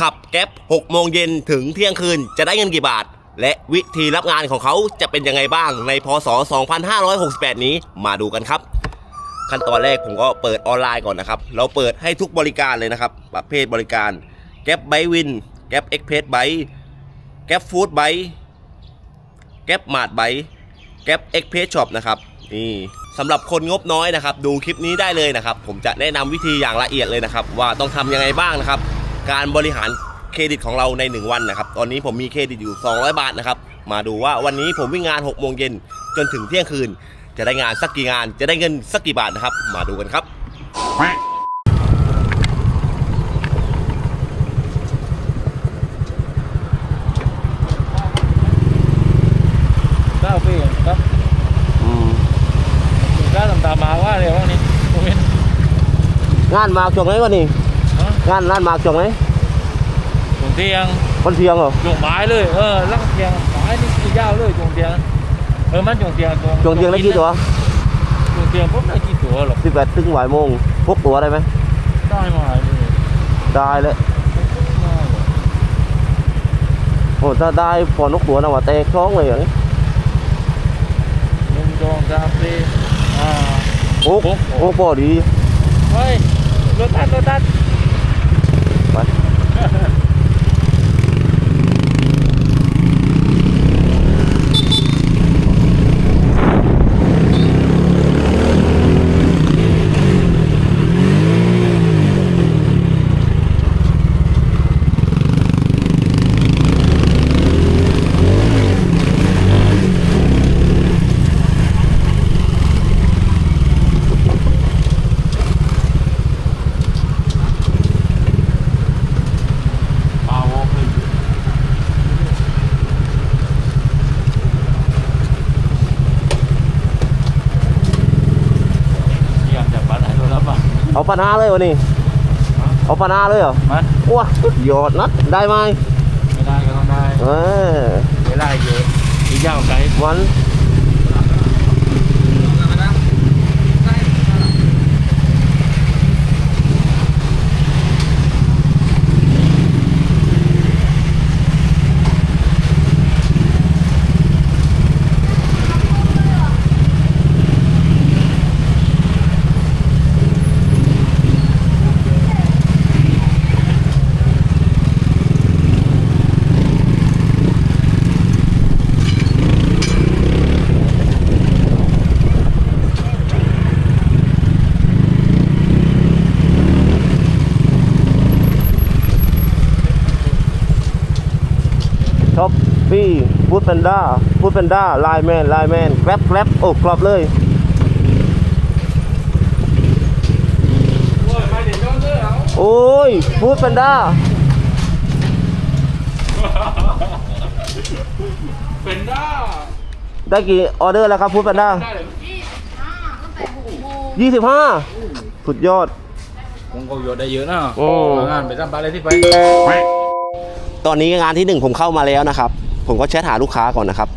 ขับแก๊ป6โมงเย็นถึงเที่ยงคืนจะได้เงินกี่บาท และวิธีรับงานของเขาจะเป็นยังไงบ้างในพศ 2568 นี้มาดูกันครับ ขั้นตอนแรกผมก็เปิดออนไลน์ก่อนนะครับ เราเปิดให้ทุกบริการเลยนะครับ ประเภทบริการแก๊ปไบวินแก๊ปเอ็กเพสไบแก๊ปฟู้ดไบแก๊ปมาดไบแก๊ปเอ็กเพสช็อปนะครับนี่สำหรับคนงบน้อยนะครับ ดูคลิปนี้ได้เลยนะครับ ผมจะแนะนำวิธีอย่างละเอียดเลยนะครับ ว่าต้องทำยังไงบ้างนะครับ การบริหารเครดิตของเราใน 1 วันนะครับ ตอนนี้ผมมีเครดิตอยู่ 200 บาทนะครับ มาดูว่าวันนี้ผมวิ่งงาน6โมงเย็นจนถึงเที่ยงคืน จะได้งานสักกี่งาน จะได้เงินสักกี่บาทนะครับ มาดูกันครับเก้าปีครับก้าตำตามมาว่าเลยว่านี่ผมเห็นงานมากช่วงไหนวะนี่ฮะ งานงานมากช่วงไหนจ งเตียงวันเที่ยงเหรอจงไม้เลยเออลักเตียงไม้นี่คือยาวเลยจงเตียงเออมันจงเตียงจงช่วงเที่ยงได้กี่ตัวจงเตียงปุ๊บได้กี่ตัวหรอก18ถึงบ่ายโมงพกตัวได้ไหมได้มาเลยได้เลยโอ้ถ้าได้พอนกตัวนะว่าแตกท้องเลยอย่างนี้หนึ่งสองสามสี่อ่าโอ้โอ้โหโอ้พอดีเฮ้ยรถตัดรถตัด ไป ปาวอกเลยอยากจะบัตรให้รถรับอะ เอาปัญหาเลย วะนี่เอาปัญหาเลยเหรอมันว้าสุดยอดนัดได้ไหมไม่ได้ก็ต้องได้ เออเวลาเยอะอีกยาวไกลวัน ช็อปปี้ฟูด แพนด้าฟูดแพนด้าไลแมนไลแมนแกร็บแกร็บโอ้กรอบเลยโอ้ยฟูดแพนด้าเป็นได้ได้กี่ออเดอร์แล้วครับฟูดแพนด้าได้เลยยี่สิบห้าสุดยอดผมก็โยนได้เยอะนะโอ้งานไปทำอะไรที่ไป ตอนนี้งานที่หนึ่งผมเข้ามาแล้วนะครับ ผมก็แชทหาลูกค้าก่อนนะครับ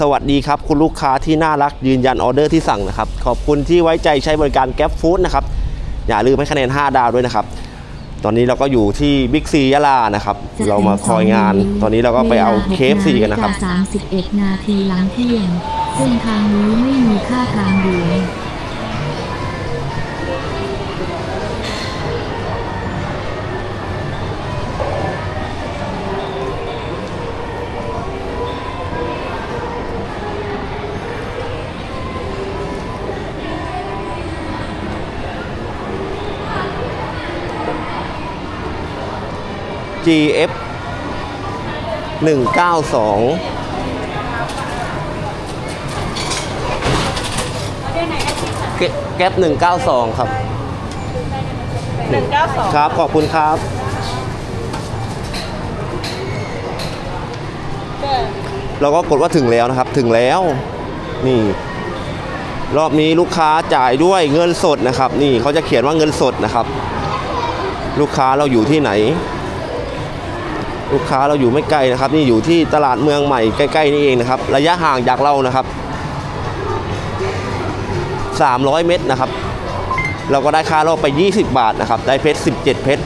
สวัสดีครับ คุณลูกค้าที่น่ารักยืนยันออเดอร์ที่สั่งนะครับ ขอบคุณที่ไว้ใจใช้บริการแก๊ปฟู้ดนะครับ อย่าลืมให้คะแนน 5 ดาวด้วยนะครับ ตอนนี้เราก็อยู่ที่บิ๊กซียะลานะครับ เรามาคอยงาน ตอนนี้เราก็ไปเอาเคฟซีกันนะครับสามสิบเอ็ดนาทีหลังเที่ยงเส้นทางนี้ไม่มีค่าทางด่วน GF 192เกแก๊ป192 ครับ 192 ครับ ขอบคุณครับ เราก็กดว่าถึงแล้วนะครับ ถึงแล้ว นี่ รอบนี้ลูกค้าจ่ายด้วยเงินสดนะครับ นี่เขาจะเขียนว่าเงินสดนะครับ ลูกค้าเราอยู่ที่ไหน ลูกค้าเราอยู่ไม่ไกลนะครับ นี่อยู่ที่ตลาดเมืองใหม่ใกล้ๆนี่เองนะครับ ระยะห่างจากเรานะครับ 300 เมตรนะครับ เราก็ได้ค่ารอบไป 20 บาทนะครับ ได้เพชร 17 เพชร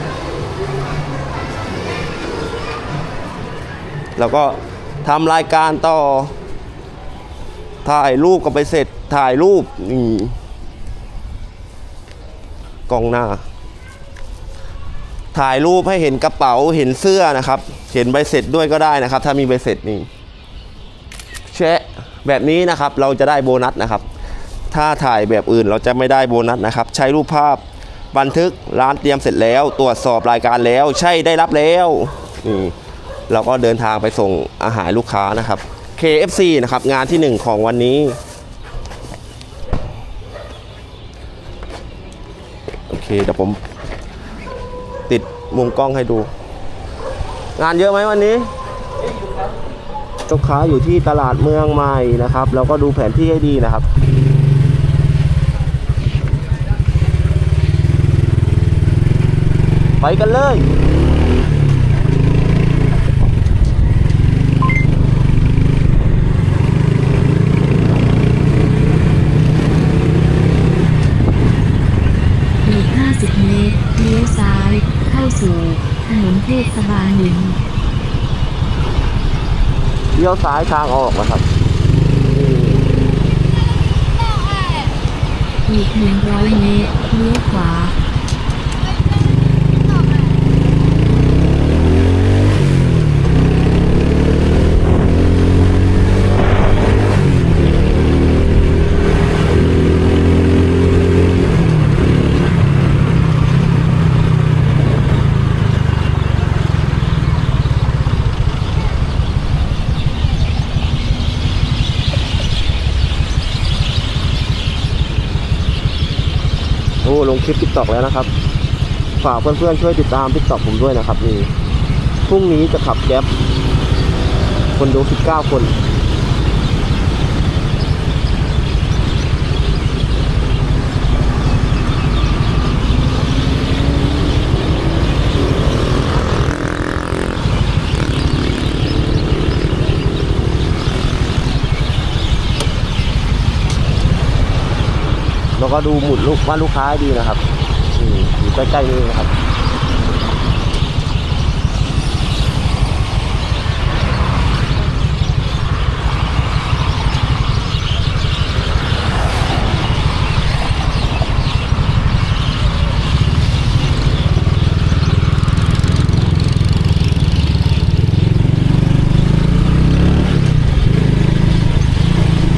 แล้วก็ทำรายการต่อ ถ่ายรูปก็ไปเสร็จถ่ายรูปนี่กล้องหน้า ถ่ายรูปให้เห็นกระเป๋าเห็นเสื้อนะครับ เห็นใบเสร็จด้วยก็ได้นะครับ ถ้ามีใบเสร็จนี่แชะแบบนี้นะครับเราจะได้โบนัสนะครับ ถ้าถ่ายแบบอื่นเราจะไม่ได้โบนัสนะครับ ใช้รูปภาพบันทึกร้านเตรียมเสร็จแล้ว ตรวจสอบรายการแล้ว ใช่ได้รับแล้วนี่เราก็เดินทางไปส่งอาหารลูกค้านะครับ KFC นะครับงานที่หนึ่งของวันนี้โอเคเดี๋ยวผม มุมกล้องให้ดู งานเยอะไหมวันนี้จ้าค้าอยู่ที่ตลาดเมืองใหม่นะครับ แล้วก็ดูแผนที่ให้ดีนะครับไปกันเลย อีก 50 เมตร เลี้ยวซ้าย เข้าสู่ ถนนเทศบาลหนึ่ง เลี้ ยวซ้ายทางออกนะครับนี่อีก100เมตรเลี้ยวขวา คลิปติดตอกแล้วนะครับ ฝากเพื่อนๆช่วยติดตามติดตอกผมด้วยนะครับนี่พรุ่งนี้จะขับแก๊ปคนดู19 คน แล้วก็ดูหมุดลูกว่าลูกค้าดีนะครับอยู่ใกล้ๆนี้นะครับ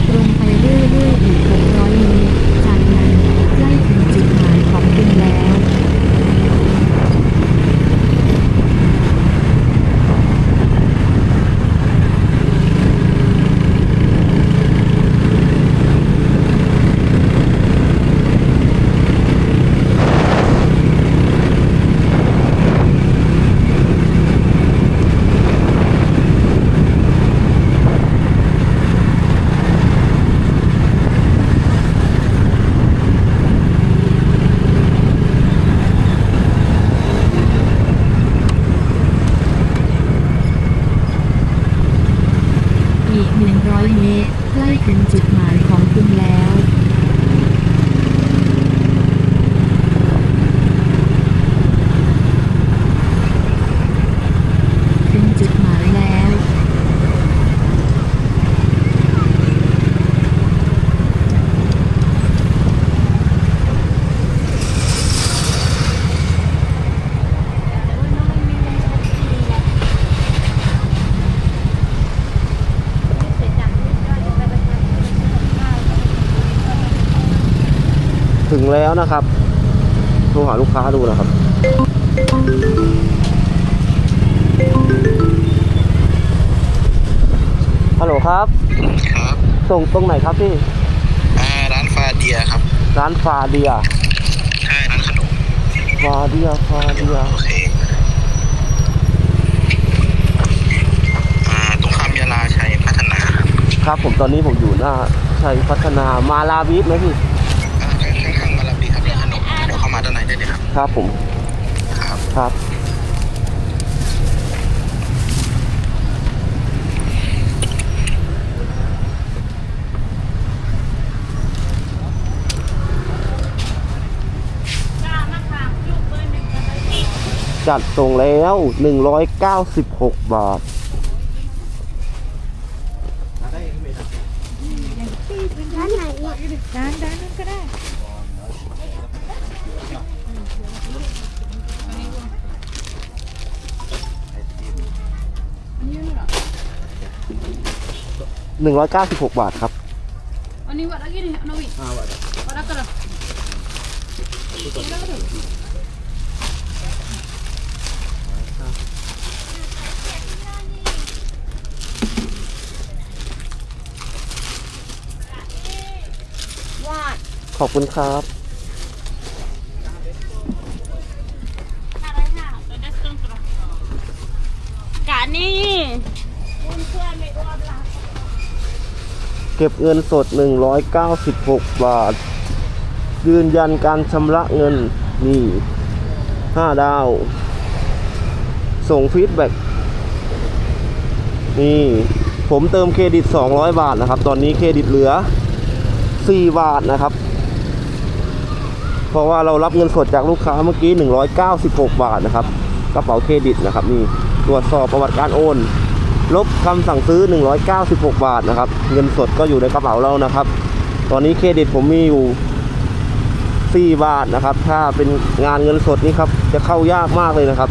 ตรงไปเรื่อยๆอีก 600 เมตร จากนั้นใกล้ถึงจุดหมายของคุณแล้ว อีก 100 เมตร ใกล้ถึงจุดหมายของคุณแล้ว ถึงจุดหมายแล้ว ถึงแล้วนะครับโทรหาลูกค้าดูนะครับ ฮัลโหลครับ ครับส่งตรงไหนครับพี่ อ่าร้านฟาเดียครับ ร้านฟาเดีย ใช่ร้านขนมฟาเดีย ฟาเดีย โอเคอ่าตรงข้ามยาลาชัยพัฒนาครับ ครับผมตอนนี้ผมอยู่หน้าชัยพัฒนามาลาวิทไหมพี่ ครับผม ครับครับ จัดส่งแล้ว 196 บาท 196 บาทครับ Ani buat lagi ni, Nawi. Ha, buat. Buat akal lah. What? ขอบคุณครับ เก็บเงินสด 196 บาท ยืนยันการชำระเงินนี่ 5 ดาว ส่งฟีดแบ็กนี่ ผมเติมเครดิต 200 บาทนะครับ ตอนนี้เครดิตเหลือ 4 บาทนะครับ เพราะว่าเรารับเงินสดจากลูกค้าเมื่อกี้ 196 บาทนะครับ กระเป๋าเครดิตนะครับนี่ ตรวจสอบประวัติการโอน ลบคำสั่งซื้อ 196 บาทนะครับ เงินสดก็อยู่ในกระเป๋าเรานะครับ ตอนนี้เครดิตผมมีอยู่ 4 บาทนะครับ ถ้าเป็นงานเงินสดนี่ครับ จะเข้ายากมากเลยนะครับ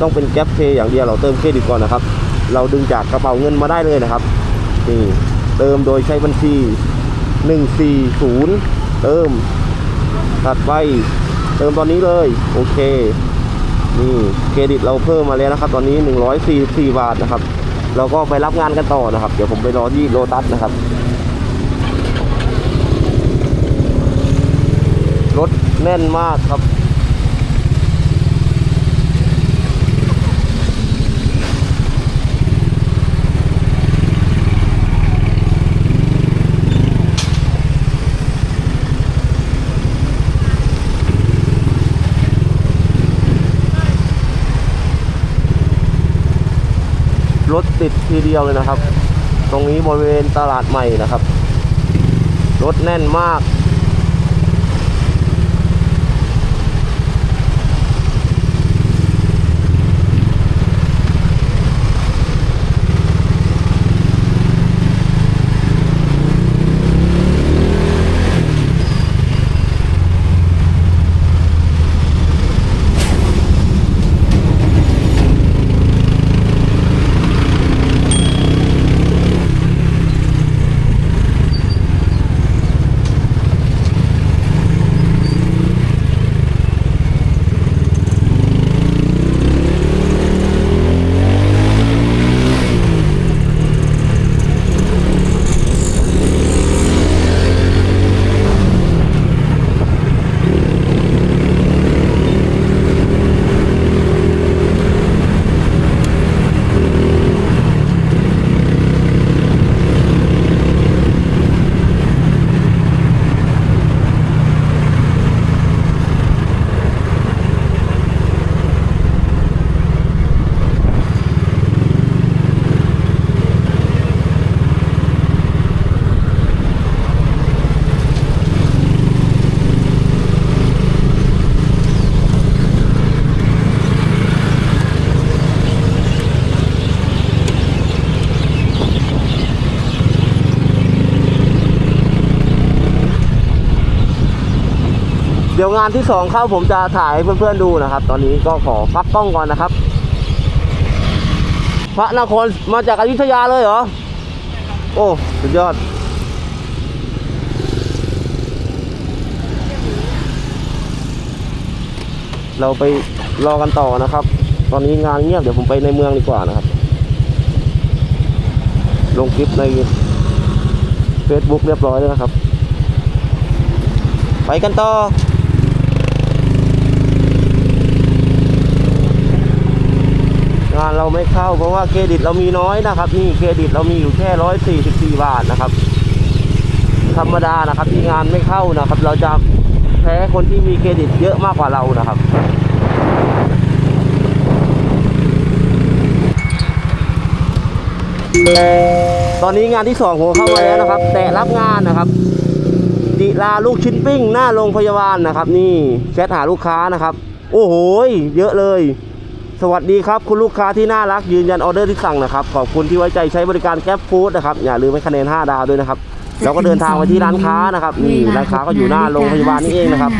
ต้องเป็นแก๊ปเพย์อย่างเดียวเราเติมเครดิตก่อนนะครับ เราดึงจากกระเป๋าเงินมาได้เลยนะครับ นี่เติมโดยใช้บัญชี 140 เติม ถัดไปเติมตอนนี้เลย โอเคนี่เครดิตเราเพิ่มมาแล้วนะครับ ตอนนี้ 144 บาทนะครับ เราก็ไปรับงานกันต่อนะครับ เดี๋ยวผมไปรอที่โลตัสนะครับ รถแน่นมากครับ รถติดทีเดียวเลยนะครับ ตรงนี้บริเวณตลาดใหม่นะครับ รถแน่นมาก งานที่สองเข้าผมจะถ่ายให้เพื่อนๆดูนะครับ ตอนนี้ก็ขอพักกล้องก่อนนะครับ พระนครมาจากอยุธยาเลยเหรอโอ้สุดยอดเราไปรอกันต่อนะครับ ตอนนี้งานเงียบเดี๋ยวผมไปในเมืองดีกว่านะครับ ลงคลิปใน Facebook เรียบร้อยแล้วนะครับ ไปกันต่อ งานเราไม่เข้า เพราะว่าเครดิตเรามีน้อยนะครับ นี่เครดิตเรามีอยู่แค่ร้อยสี่สิบสี่บาทนะครับ ธรรมดานะครับที่งานไม่เข้านะครับ เราจะแพ้คนที่มีเครดิตเยอะมากกว่าเรานะครับตอนนี้งานที่สองผมเข้ามาแล้วนะครับ แต่รับงานนะครับจิลาลูกชิ้นปิ้ง หน้าโรงพยาบาลนะครับ นี่แชทหาลูกค้านะครับ โอ้โห เยอะเลย สวัสดีครับ คุณลูกค้าที่น่ารักยืนยันออเดอร์ที่สั่งนะครับ ขอบคุณที่ไว้ใจใช้บริการแก๊ปฟู้ดนะครับ อย่าลืมให้คะแนน 5 ดาวด้วยนะครับเราก็เดินทางมาที่ร้านค้านะครับนี่ร้านค้าก็อยู่หน้าโรงพยาบาลนี่เองนะครับ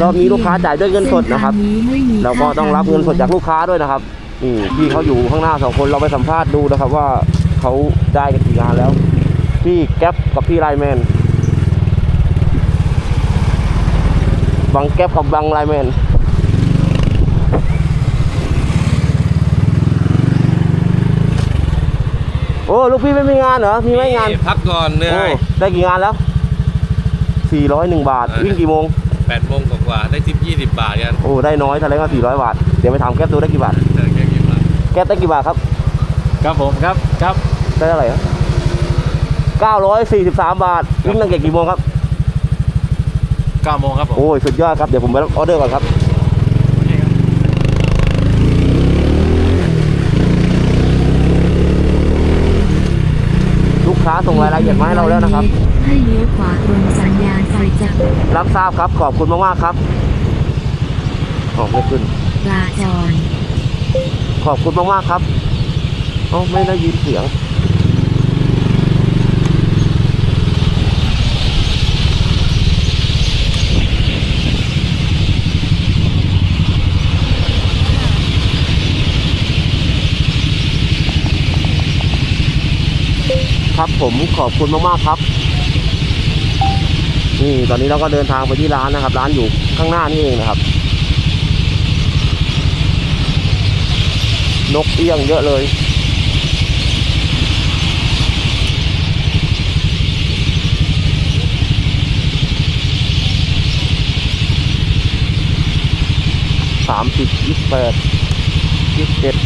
รอบนี้ลูกค้าจ่ายด้วยเงินสดนะครับเราก็ต้องรับเงินสดจากลูกค้าด้วยนะครับนี่พี่เขาอยู่ข้างหน้าสองคนเราไปสัมภาษณ์ดูนะครับว่าเขาได้กันกี่งานแล้วพี่แก๊ปกับพี่ไลแมนบังแก๊ปกับบังไลแมน โอ้ลูกพี่ไม่มีงานเหรอมีไหมงานพักก่อนเหนื่โอ้อยได้กี่งานแล้ว 401 บาท วิ่งกี่โมงแปดโมงกว่าๆได้ทิปยี่สิบบาทกันโอ้ได้น้อยแสดงว่า400 บาท เดี๋ยวไปถามแก๊ปดูได้กี่บาทเจอแกกี่บาทแก๊ปได้กี่บาทครับ ครับผมครับครับได้เท่าไหร่ครับ943 บาท วิ่งตั้งแต่กี่โมงครับเก้าโมงครับผมโอ้ยสุดยอดครับ เดี๋ยวผมไปรับออเดอร์ก่อนครับ ค้าส่งรายละเอียดมาให้เราแล้วนะครับ ให้เลี้ยวขวาตรงสัญญาณไฟจะรับทราบครับขอบคุณมากๆครับออกไม่ขึ้นปลาจรขอบคุณมากๆครับเอ้าไม่ได้ยินเสียง ผมขอบคุณมากๆครับ นี่ตอนนี้เราก็เดินทางไปที่ร้านนะครับ ร้านอยู่ข้างหน้านี่เองนะครับ นกเอี้ยงเยอะเลยสามสิบยี่สิบแปดยี่สิบเจ็ด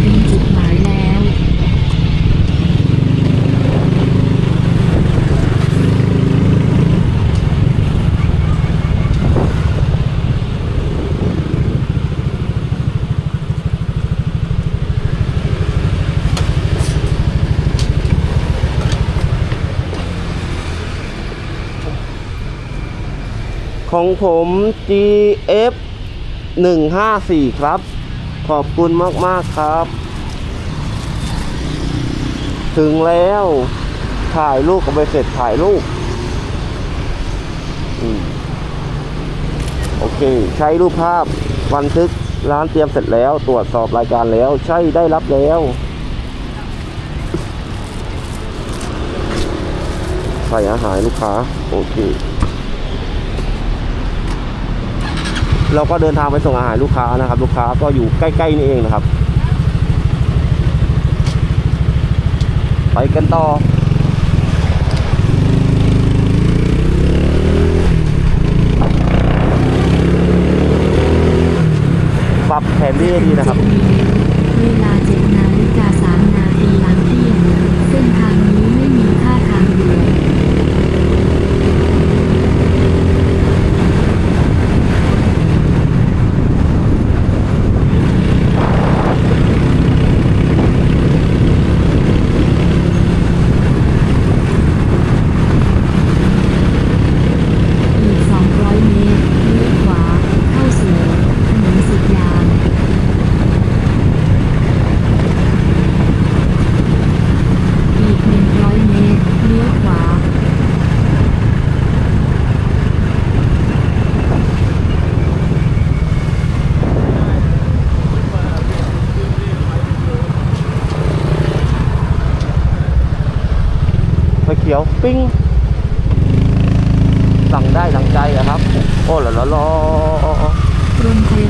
ถึงจุดหมายแล้ว ของ ผม GF 154 ครับ ขอบคุณมาก ๆ ครับ ถึงแล้ว ถ่ายรูปกับไปเสร็จถ่ายรูปอโอเค ใช้รูปภาพบันทึกร้านเตรียมเสร็จแล้ว ตรวจสอบรายการแล้ว ใช่ได้รับแล้วใส่อาหารลูกค้า โอเค เราก็เดินทางไปส่งอาหารลูกค้านะครับ ลูกค้าก็อยู่ใกล้ๆนี่เองนะครับ ไปกันต่อปรับแผนที่ดีนะครับ เวลา7นาฬิกา3นาทีหลังเที่ยงเส้นทางนี้ไม่มีท่าทางเรือ อีก 200 เมตร เลี้ยวขวา เข้าสู่ถนนสุดยาง อีก 100 เมตร เลี้ยวขวา ไฟเขียว ปิ้ง สั่งได้ดังใจอะครับ โอ้ละละลอ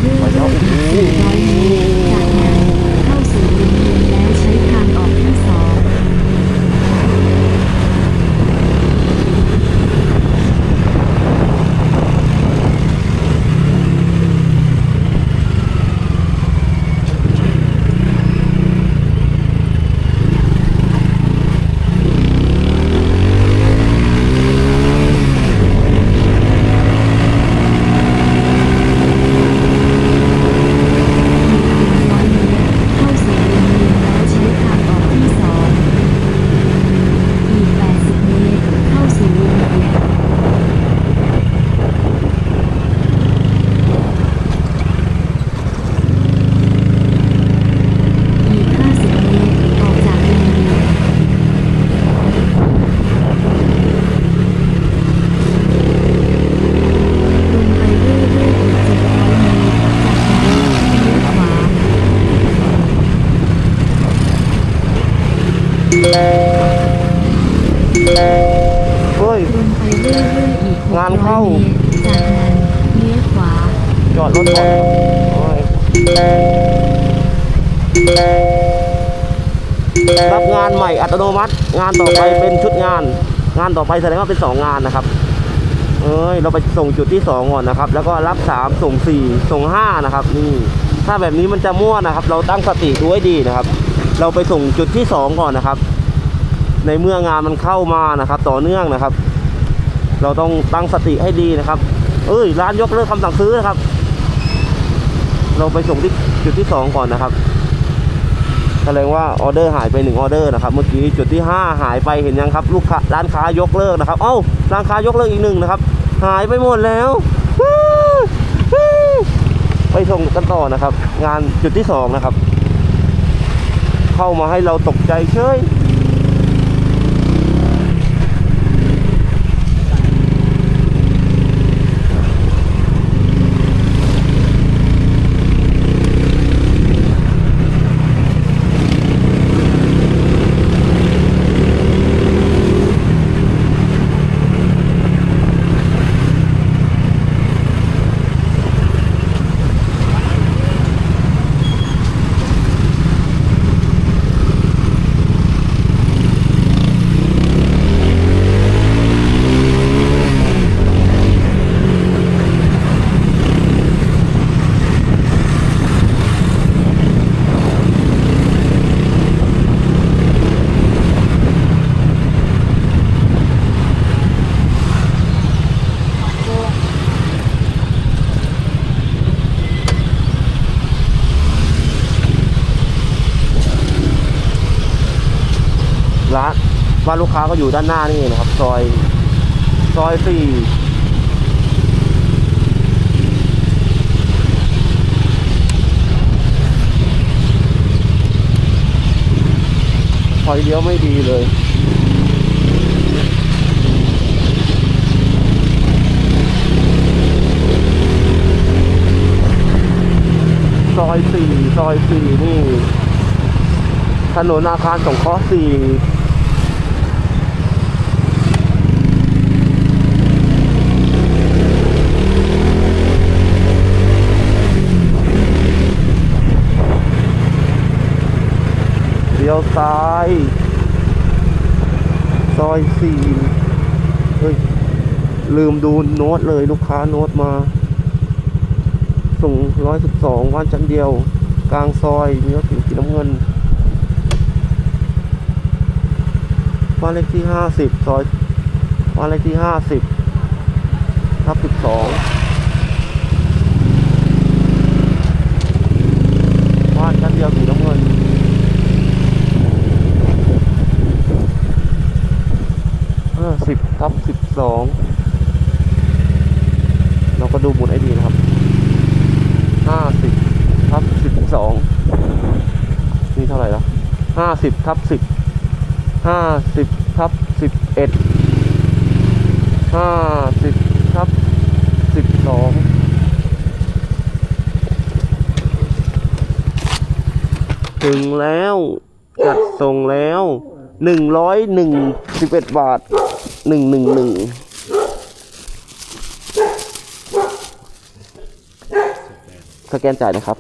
ตรงไปเรื่อยๆอีก400 เมตร จากนั้นเข้าสู่วงเวียนแล้วใช้ทางออกที่สอง เเฮ้ย ตรงไปเรื่อยๆอีก งาน เข้าเมตรจากนั้นเลี้ยวขวา จอดรถก่อนโอ้ยรับงานใหม่อัตโนมัติ งานต่อไปเป็นชุดงาน งานต่อไปแสดงว่าเป็นสองงานนะครับ เอ้ย เราไปส่งจุดที่สองก่อนนะครับ แล้วก็รับสามส่งสี่ส่งห้านะครับ นี่ ถ้าแบบนี้มันจะมั่วนะครับ เราตั้งสติดูให้ดีนะครับ เราไปส่งจุดที่สองก่อนนะครับ ในเมื่องานมันเข้ามานะครับ ต่อเนื่องนะครับ เราต้องตั้งสติให้ดีนะครับ เอ้ย ร้านยกเลิกคำสั่งซื้อนะครับ เราไปส่งที่จุดที่สองก่อนนะครับแสดงว่าออเดอร์หายไปหนึ่งออเดอร์นะครับ เมื่อกี้จุดที่ห้าหายไปเห็นยังครับ ลูกค้าร้านค้ายกเลิกนะครับ เอ้าร้านค้ายกเลิกอีกหนึ่งนะครับ หายไปหมดแล้วไปส่งกันต่อนะครับ งานจุดที่สองนะครับ เข้ามาให้เราตกใจเฉย ร้านบ้านลูกค้าก็อยู่ด้านหน้านี่นะครับ ซอยซอยสี่ไฟเลี้ยวไม่ดีเลยซอยสี่ซอยสี่นี่ ถนนอาคารสงเคราะห์สี่ ยวซ้าย ซอยสี่เฮ้ย ลืมดูโน้ตเลยลูกค้าโน้ตมา ส่งร้อยสิบสองวันชั้นเดียว กลางซอยมีรถสีน้ำเงินบ้านเลขที่ห้าสิบซอยบ้านเลขที่ห้าสิบทับสิบสองบ้านชั้นเดียวสีน้ำเงินห้า สิบทับสิบสองเราก็ดูหมุดให้ดีนะครับห้าสิบทับสิบสองนี่เท่าไหร่แล้วห้าสิบทับสิบห้าสิบทับสิบเอ็ดห้าสิบทับสิบสองถึงแล้ว จัดส่งแล้ว หนึ่งร้อยหนึ่งสิบเอ็ดบาทหนึ่งหนึ่งหนึ่งสแกนจ่ายนะครับ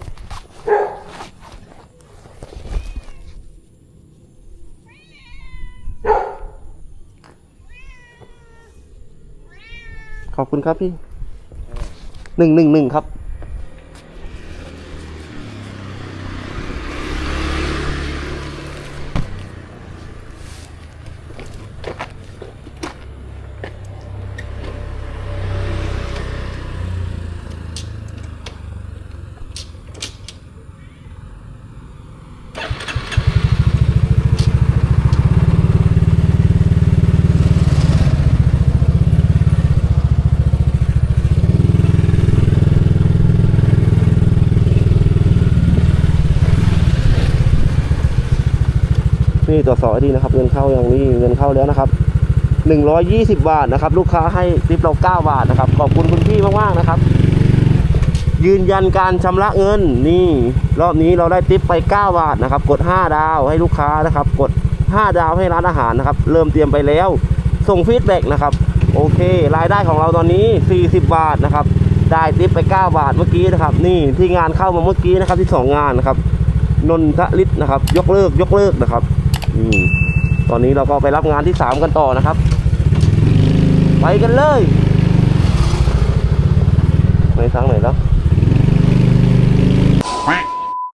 ขอบคุณครับพี่หนึ่งหนึ่งหนึ่งครับี่ตรวจสอบดีนะครับ เงินเข้าอย่างนี้เงินเข้าแล้วนะครับ 120 บาทนะครับ ลูกค้าให้ทิปเรา 9 บาทนะครับ ขอบคุณคุณพี่มากๆนะครับ ยืนยันการชำระเงินนี่รอบนี้เราได้ทิปไป 9 บาทนะครับ กด 5 ดาวให้ลูกค้านะครับ กด 5 ดาวให้ร้านอาหารนะครับ เริ่มเตรียมไปแล้ว ส่งฟีดแบ็กนะครับ โอเค รายได้ของเราตอนนี้ 40 บาทนะครับ ได้ทิปไป 9 บาทเมื่อกี้นะครับ นี่ที่งานเข้ามาเมื่อกี้นะครับที่ 2 งานนะครับนนทลิศนะครับ ยกเลิกยกเลิกนะครับ ตอนนี้เราก็ไปรับงานที่สามกันต่อนะครับ ไปกันเลยไในทังไหนแล้ว